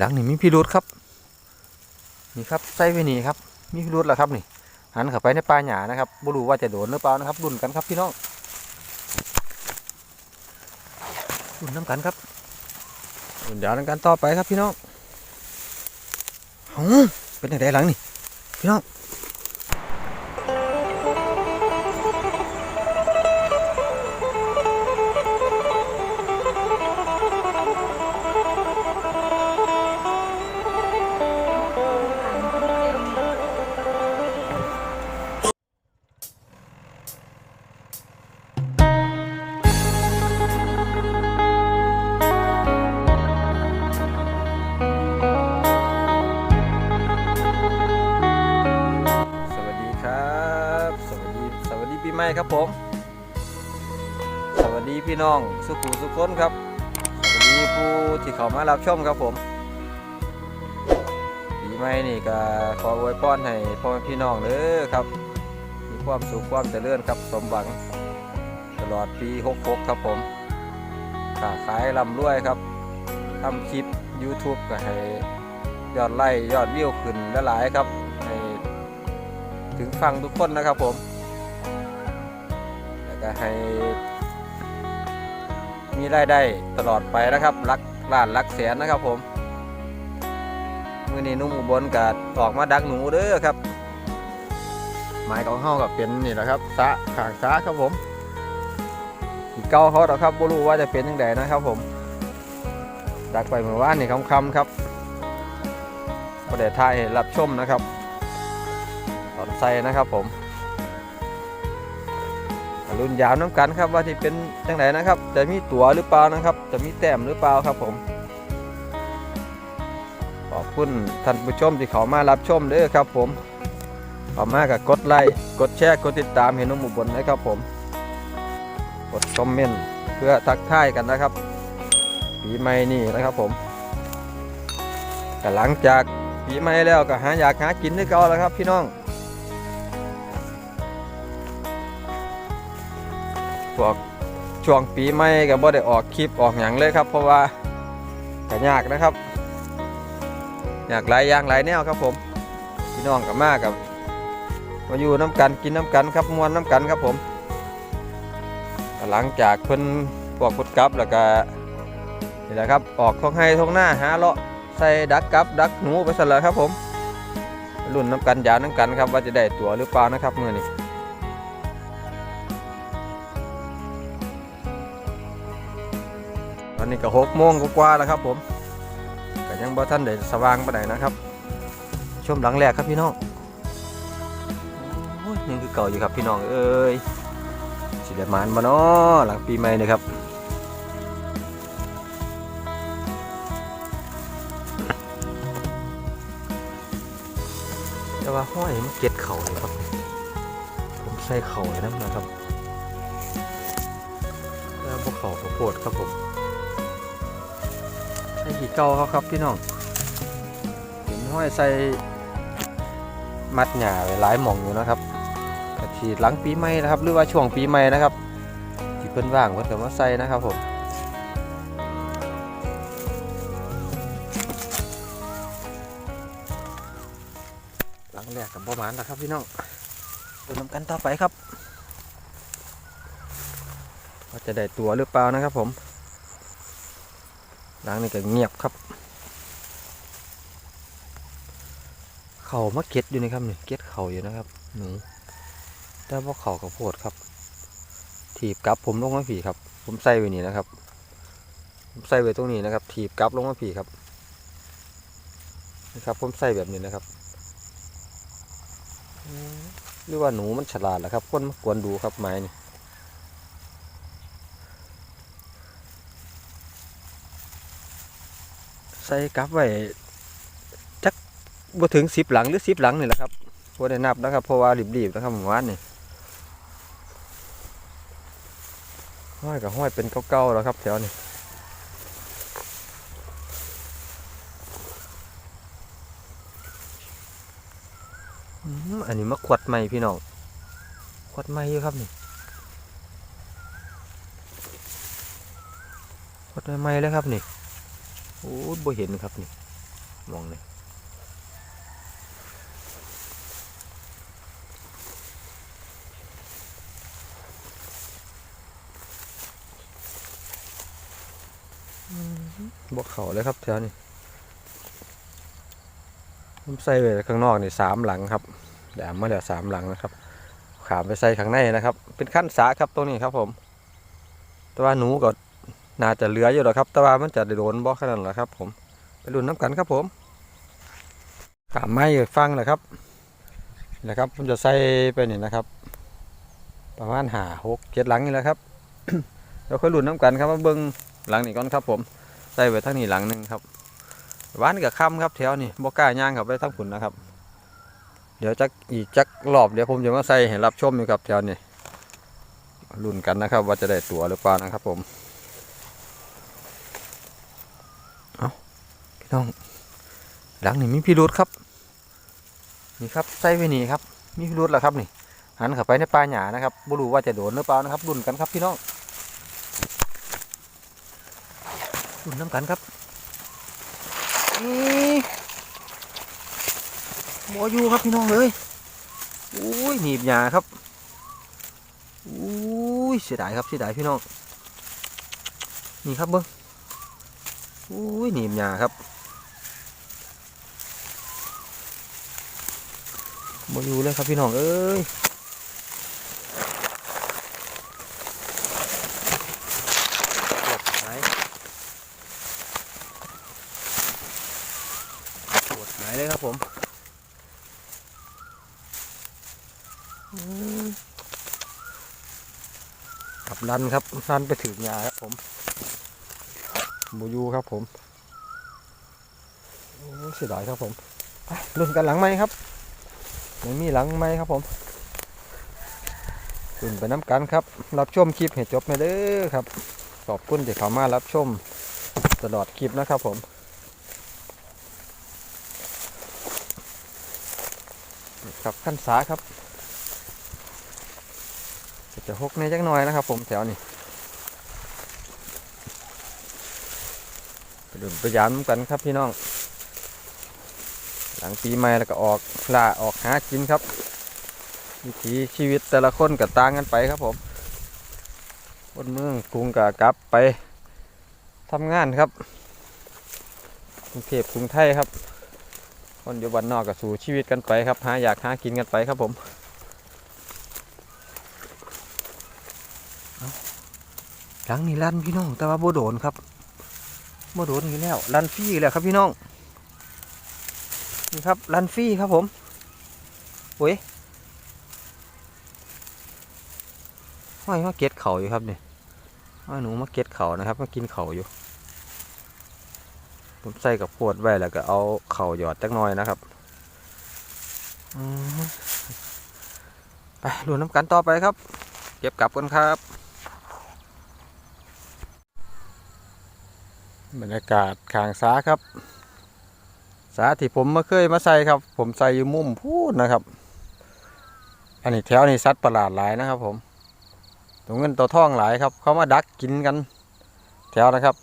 หลังนี่มีพิรุษครับ นี่ครับไส้ไว้นี่ครับ มีพิรุษแล้วครับนี่ หันเข้าไปในปลาหยานะครับบ่รู้ว่าจะโดนหรือเปล่านะครับดุนกันครับพี่น้องดุนน้ำกันครับดุนยาวน้ำกันต่อไปครับพี่น้องหือเป็นไรหลังนี่พี่น้อง ครับผม สวัสดีพี่น้องสุขุสุขคนครับ สวัสดีผู้ที่เข้ามารับชมครับผมปีใหม่นี่ก็ขออวยพรให้พ่อแม่พี่น้องเด้อครับ มีความสุขความเจริญครับสมหวัง ตลอดปี66ครับผมค้าขายร่ำรวยครับทำคลิป YouTube ก็ให้ยอดไลค์ยอดวิวขึ้นหลายๆครับให้ถึงฟังทุกคนนะครับผม ก็ให้มีรายได้ตลอดไปนะครับรักล้านรักแสนนะครับผมมือนี้นุ่มอุบลกัดออกมาดักหนูเด้อครับหมายของเฮากับเป็นนี่แหละครับสะขางสะครับผมอีกเก้าเขาหรอครับบ่รู้ว่าจะเป็นยังไงนะครับผมดักไปเหมื่อวานี่คำๆครับประเดี๋ยวทายห้รับชมนะครับตอนใส่นะครับผม รุ่นยาวน้ำกันครับว่าที่เป็นจังไหนนะครับ จะมีตั๋วหรือเปล่านะครับ จะมีแต้มหรือเปล่าครับผม ขอบคุณท่านผู้ชมที่เขามารับชมเด้อครับ ผมขอมากับกดไลค์กดแชร์กดติดตามเห็นน้องหมูบนนะครับผม กดคอมเมนต์เพื่อทักทายกันนะครับปีใหม่นี่นะครับผมแต่หลังจากปีใหม่แล้วก็หาอยากหากินด้วยกันแล้วครับพี่น้อง พวกช่วงปีใหม่ก็บ่ได้ออกคลิปออกอย่างเลยครับ เพราะว่าก็ยากนะครับ อยากหลายอย่างหลายแนวครับผมพี่น้องกับมากับมาอยู่น้ำกันกินน้ำกันครับมวนน้ำกันครับผม หลังจากเพิ่นพวกพุดกับแล้วก็นี่แหละครับออกท้องให้ท้องหน้าหาเลาะใส่ดักกับดักหนูไปซะเลยครับผมรุ่นน้ำกันยาวน้ำกันครับว่าจะได้ตัวหรือเปล่านะครับเมื่อนี้ ตอนนี้ก็หกโมงกว่าแล้วครับผมก็ยังบ่ท่านได้สว่างไปานนะครับชมหลังแรกครับพี่น้องอยังคือเก่าอยู่ครับพี่น้องเอ้ยสิได้หมานบ่เนาะหลังปีใหม่นี่ครับแต่ว่าห้อยมันเก็ดเข่าเลยครับ ผมใส่เข่าเลยนะนะครับแล้วพวกเข่าข้าวโพดครับผม ใส่กี่เก่าเขาครับพี่น้องเห็นห้อยใส่มัดหญ้าไว้หลายหม่องอยู่นะครับกะทีหลังปีใหม่นะครับ หรือว่าช่วงปีใหม่นะครับที่เพิ่นว่างเพิ่นก็มาใส่นะครับผมหลังแรกกับประมาณแล้วครับพี่น้องดูน้ำกันต่อไปครับว่าจะได้ตัวหรือเปล่านะครับผม หลังนี้ก็เงียบครับ เข่ามาเก็ดอยู่นะครับนี่เก็ดเข่าอยู่นะครับหนูแต่ว่าเข่ากับโพดครับ ถีบกลับผมลงมาผีครับ ผมใส่ไว้นี่นะครับ ผมใส่ไว้ตรงนี้นะครับ ถีบกลับลงมาผีครับนะครับ ผมใส่แบบนี้นะครับหรือว่าหนูมันฉลาดแหละครับคนมากวนดูครับไม้นี่ ใส่กลับไว้จักบ่ถึงสิบหลังหรือสิบหลังนี่แหละครับบ่ได้นับนะครับเพราะว่ารีบๆนะครับหมู่บ้านนี่ห้อยกับห้อยเป็นเก่าๆแล้วครับแถวนี้อืมอันนี้มาขวดใหม่พี่น้องขวดใหม่อยู่ครับนี่ขวดใหม่ๆเลยครับนี่ โอ้บ่เห็นครับนี่ มองนี่บวกเขาเลยครับแถวนี้ผมใส่ไว้ข้างนอกนี่สามหลังครับแหลมมาแล้วสามหลังนะครับ ขามไปใส่ข้างในนะครับ เป็นขั้นสาครับตรงนี้ครับผม แต่ว่าหนูก็ น่าจะเหลืออยู่หรอครับ แต่ว่ามันจะได้โดนบ่ขนาดนั้นหรอครับ ผม ไปลุนน้ำกันครับผมขามไม้ฟังนะครับนะครับผมจะใส่ไปนี่นะครับ ประมาณหาหกเจ็ดหลังนี่แหละครับเดี๋ยวค่อยลุ้นน้ำกันครับมาเบิ้งหลังนี้ก่อนครับ ผมใส่ไว้ทั้งนี้หลังหนึ่งครับหวานกับค่ำครับแถวนี้บ่กล้าย่างเข้าไปทั้งผุนนะครับ เดี๋ยวจะอีกจักรอบเดี๋ยวผมจะมาใส่ให้รับชมอยู่ครับแถวนี้ลุ้นกันนะครับ ว่าจะได้ตัวหรือเปล่านะครับผมเอาพี่ น้อง หลังนี่มีพิรุษครับ นี่ครับใส่ไว้นี่ครับ มีพิรุษแล้วครับนี่ หันเข้าไปในป่าหญ้านะครับบ่รู้ว่าจะโดนหรือเปล่านะครับลุ้นกันครับพี่น้องลุ้นน้ำกันครับนี่หมออยู่ครับพี่น้องเลยอุ้ยหนีบหญ้าครับอุ้ยเสียดายครับเสียดายพี่น้องนี่ครับเบิ้งอุ้ยหนีบหญ้าครับ หมออยู่เลยครับพี่น้อง เอ้ยปวดหายปวดหายเลยครับผมขับรันครับรันไปถึงยาครับผมบูยูครับผมเสียดายครับผมไปลุ้นกันหลังไหมครับ ยังมีหลังไหมครับผมลุ้นไปน้ำกันครับ รับชมคลิปให้จบไปเด้อครับ ขอบคุณที่เข้ามารับชมตลอดคลิปนะครับผมครับขั้นสาครับจะหกในจักหน่อยนะครับ ผมแถวนี้ไปดูไปยามกันครับพี่น้อง หลังปีใหม่แล้วก็ออกล่าออกหากินครับ วิถีชีวิตแต่ละคนก็ต่างกันไปครับผมคนเมืองกรุงก็กลับไปทำงานครับกรุงเทพกรุงไทยครับ คนอยู่บ้านนอกก็สู่ชีวิตกันไปครับหาอยากหากินกันไปครับผมหลังนี่ลั่นพี่น้องแต่ว่าโบโดนครับโบโดนอีกแล้วลั่นฟรีอีกแล้วครับพี่น้อง นี่ครับลันฟรีครับผมโอ้ยห้อยมาเก็ตเข่าอยู่ครับเนี่ยห้อยหนูมาเก็ตเข่านะครับมากินเข่าอยู่ ผมใส่กับขวดไว้แล้วก็เอาเข่าหยอดจักน่อยนะครับไปดูน้ำกันต่อไปครับ เก็บกลับกันครับบรรยากาศขางสาครับาที่ผมมาเคยมาใส่ครับ ผมใส่อยู่มุมพูดนะครับ อันนี้แถวนี้สัตว์ประหลาดหลายนะครับ ผมตัวเงินตัวทองหลายครับ เขามาดักกินกัน แถวนะครับ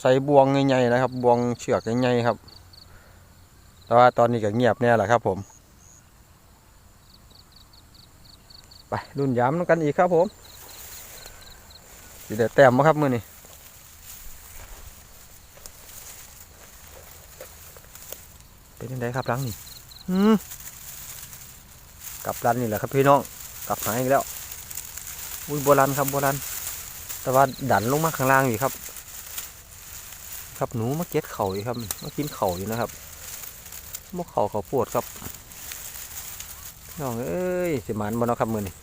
ใส่บวงใหญ่ๆนะครับ บวงเชือกใหญ่ๆครับ แต่ว่าตอนนี้ก็เงียบแน่แหละครับ ผม ไปรุ่นย้ำกันอีกครับผมสิเด็ดแต้มมาครับมือนี้ เป็นยังไงครับรังนี่กลับรันนี่แหละครับพี่น้องกลับหายอีกแล้ว อุ้ยโบราณครับโบราณแต่ว่าดันลงมาข้างล่างอยู่ครับ ครับหนูมาเก็ตเข่าอยู่ครับมากินเข่าอยู่นะครับมกเข่าเขาปวดครับน้องเอ้ยสิมันบ่นะครับมือนี่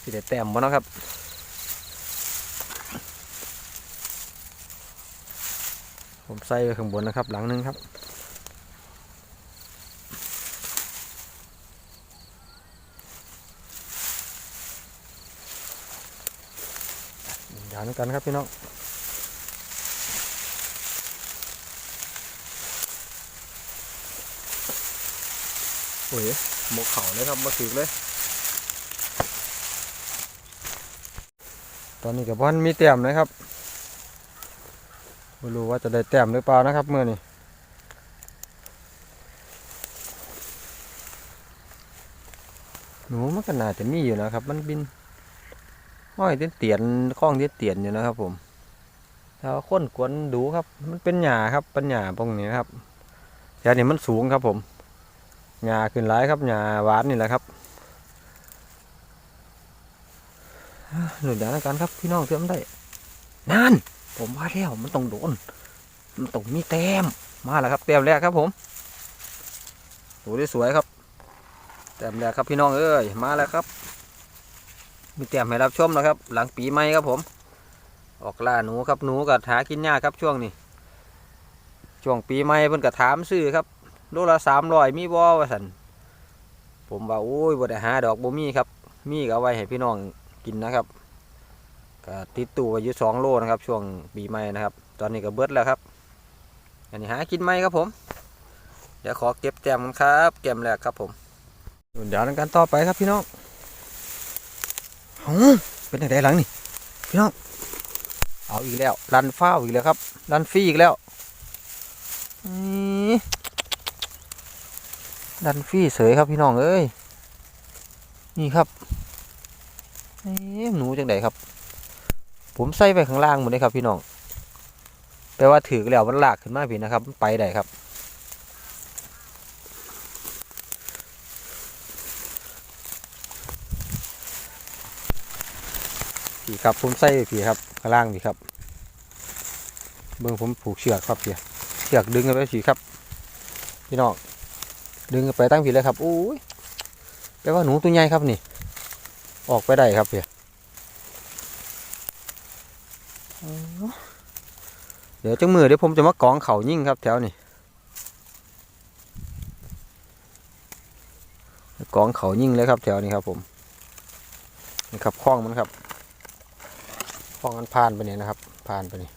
สิได้แต้มบ่นะครับ ผมใส่ไว้ข้างบนนะครับ หลังนึงครับอย่านึกกันครับพี่น้องโอ้ยหมกเข่าเลยครับมาถึกเลย ตอนนี้กับพ่อนมีเตรียมนะครับ ไม่รู้ว่าจะได้แต้มหรือเปล่านะครับเมื่อนี้หนูมันก็น่าจะมีอยู่นะครับ มันบินห้อยเตียนเตียนคล้องเตียนเตียนอยู่นะครับ ผมถ้าค้นกวนดูครับ มันเป็นหญ้าครับเป็นหญ้าพวกนี้ครับหญ้านี่มันสูงครับ ผมหญ้าขึ้นหลายครับหญ้าหวานนี่แหละครับหนุนยางกันครับพี่น้องเชื่อมได้นั่น ผมว่าแล้วมันต้องโดน มันต้องมีแต้ม มาแล้วครับแต้มแรกครับผมดูได้สวยครับ แต้มแรกครับพี่น้องเอ้ย มาแล้วครับ มีแต้มให้รับชมนะครับ หลังปีใหม่ครับผม ออกล่าหนูครับหนูกับหากินยากครับช่วงนี้ ช่วงปีใหม่เพิ่นก็ถามซื้อครับโลละสามร้อยมีบ่ว่าสันผมว่าโอ้ยบ่ได้หาดอกบ่มีครับ มีก็เอาไว้ให้พี่น้องกินนะครับ ก็ติดตู้ไว้อยู่สองโลนะครับ ช่วงปีใหม่นะครับ ตอนนี้ก็เบิดแล้วครับ อันนี้หากินไหมครับผม เดี๋ยวขอเก็บแต้มกันครับแก้มแรกครับผมเดี๋ยวกันต่อไปครับพี่น้องเฮ้เป็นยังไงหลังนี่พี่น้องเอาอีกแล้วรันฟ้าอีกแล้วครับรันฟรีอีกแล้วนี่รันฟรีเสยครับพี่น้องเอ้ยนี่ครับเอ๊หนูจังไดครับ ผมใส่ไปข้างล่างหมดเลยครับพี่น้องแปลว่าถือแล้วมันลากขึ้นมาพี่นะครับ ไปได้ครับ พี่ครับผมใส่พี่ครับข้างล่างพี่ครับ เบื้องผมผูกเชือกครับพี่เชือกดึงกันไปพี่ครับ พี่น้องดึงกันไปตั้งพี่เลยครับโอ้ยแปลว่าหนูตัวใหญ่ครับนี่ ออกไปได้ครับพี่ เดี๋ยวจังมือเดี๋ยวผมจะมากองเขายิ่งครับ แถวนี้กองเขายิ่งเลยครับ แถวนี้ครับผมนี่ครับคล้องมันครับคล้องมันผ่านไปเนี่ยนะครับ ผ่านไปนี่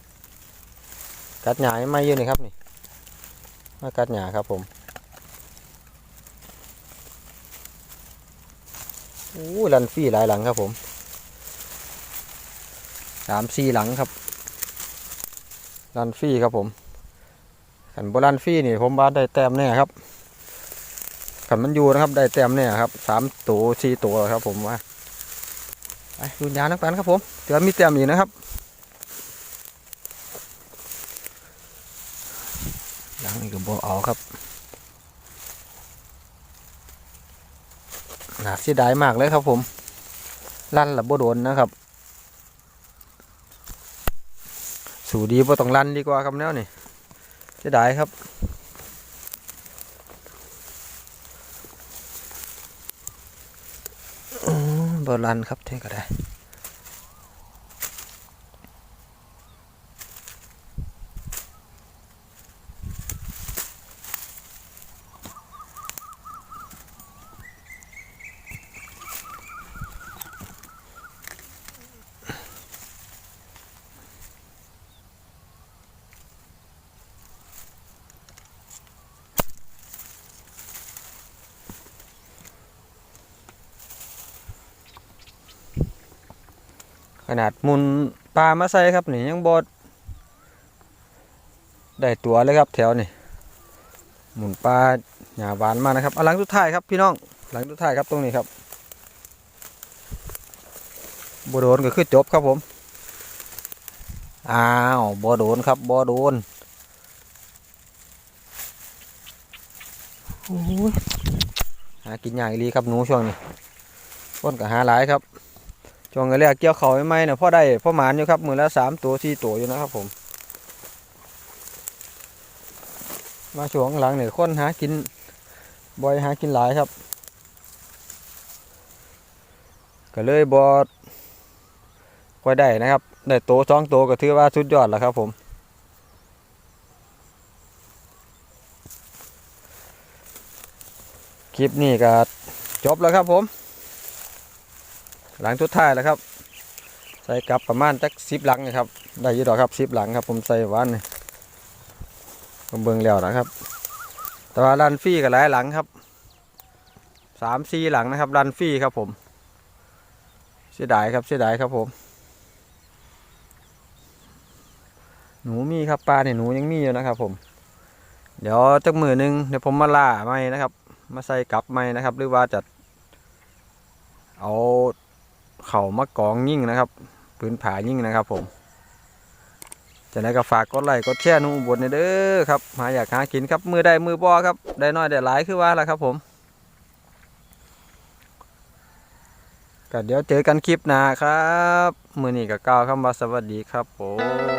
กัดหยาไม่เยอะนี่ครับนี่มากัดหยาครับผมโอ้ลันฟี่หลายหลังครับผม สามสี่หลังครับรันฟรีครับผมขันโบรันฟรีนี่ผมว่าได้แต้มแน่ครับขันมันอยู่นะครับ ได้แต้มแน่ครับสามตัวสี่ตัวครับ ผมว่าไปดูยานักกันครับผมเดี๋ยวมีแต้มอีกนะครับยังนี่ก็บเอาครับหนาเสียดายมากเลยครับผมลั่นหลับโบโดนนะครับ สู่ดีบ่ต้องรันดีกว่าครับแนวนี่เสียดายครับอืมบ่ลั่นครับเท่ก็ได้ ขนาดมุนปลามาใส่ครับนี่ยังบดได้ตัวเลยครับแถวนี่หมุนปลาหยาหวานมากนะครับเอาหลังสุดท้ายครับพี่น้องหลังสุดท้ายครับตรงนี้ครับบโดนก็คือจบครับผมอ้าวบโดนครับบโดนโอ้ยหากินอย่างอีลีครับหนูช่วงนี้พ้นกับหาหลายครับ ช่วงแรกเกี่ยวเขาไม่ไหมเนี่ยพ่อได้พ่อหมานอยู่ครับมือละสามตัวสี่ตัวอยู่นะครับผม มาช่วงหลังเนี่ยคนหากินบ่อยหากินหลายครับ ก็เลยบอดค่อยได้นะครับได้โตสองโตวก็ถือว่าสุดยอดแล้วครับผมคลิปนี้ก็จบแล้วครับผม หลังทุดท้ายแล้วครับ ใส่กลับประมาณจักสิบหลังนะครับ ได้ยี่ดอกครับสิบหลังครับ ผมใส่วันนี่ผมเบิ่งแล้วนะครับ แต่ว่ารันฟรี่ก็หลายหลังครับสามสี่หลังนะครับรันฟรี่ครับผมเสียดายครับเสียดายครับผม หนูมีครับปลาเนี่ยหนูยังมีอยู่นะครับ ผม เดี๋ยวจักมือหนึงเดี๋ยวผมมาล่าไม้นะครับ มาใส่กลับไม้นะครับ หรือว่าจะเอา เข่ามากองยิ่งนะครับพื้นผายิ่งนะครับผมจะได้ก็ฝากกดไลค์กดแชร์นุ่มบนเด้อครับหาอยากหากินครับมือได้มือบอครับได้น้อยได้หลายคือว่าแล้วครับผมก็เดี๋ยวเจอกันคลิปหน้าครับ มือนี้ก็กล่าวคำว่าสวัสดีครับผม